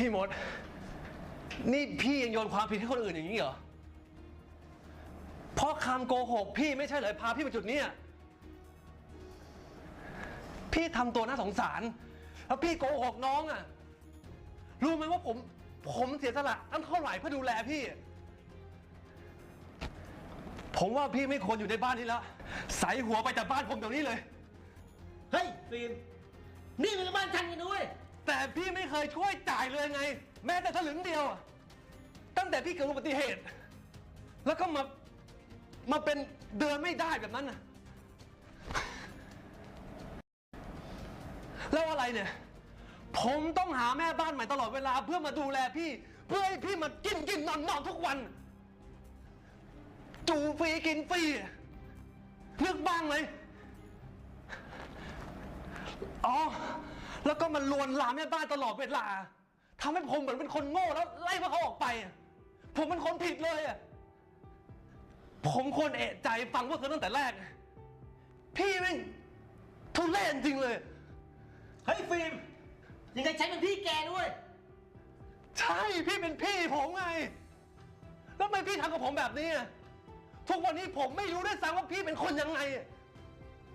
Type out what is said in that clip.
พี่มด นี่พี่ยังโยนความผิดให้คนอื่นอย่างนี้เหรอ เพราะคำโกหกพี่ไม่ใช่เลยพาพี่มาจุดเนี้ยพี่ทำตัวน่าสงสาร แล้วพี่โกหกน้องอะ รู้ไหมว่าผม ผมเสียสละตั้งเท่าไหร่เพื่อดูแลพี่ ผมว่าพี่ไม่ควรอยู่ในบ้านนี้แล้ว ใส่หัวไปจากบ้านผมเดี๋ยวนี้เลย เฮ้ยฟิล์มนี่มันบ้านฉันกันด้วย แต่พี่ไม่เคยช่วยจ่ายเลยไง แม้แต่สลึงเดียวอะตั้งแต่พี่เกิดอุบัติเหตุ แล้วก็มามาเป็นเดินไม่ได้แบบนั้นน่ะ แล้วอะไรเนี่ย ผมต้องหาแม่บ้านใหม่ตลอดเวลาเพื่อมาดูแลพี่ เพื่อให้พี่มากินกินนอนนอนทุกวัน จูฟรีกินฟรีนึกบ้างไหม อ๋อ แล้วก็มันลวนลามแม่บ้านตลอดเวลาทำให้ผมเหมือนเป็นคนโง่แล้วไล่พวกเขาออกไปอะผมเป็นคนผิดเลยอะผมควรเอะใจฟังพวกเธอตั้งแต่แรก พี่แม่งทุเรศจริงเลย เฮ้ยฟิล์มยังไงฉันเป็นพี่แกด้วย ใช่พี่เป็นพี่ผมไง แล้วทำไมพี่ทำกับผมแบบนี้อะทุกวันนี้ผมไม่รู้ด้วยซ้ำว่าพี่เป็นคนยังไงอะ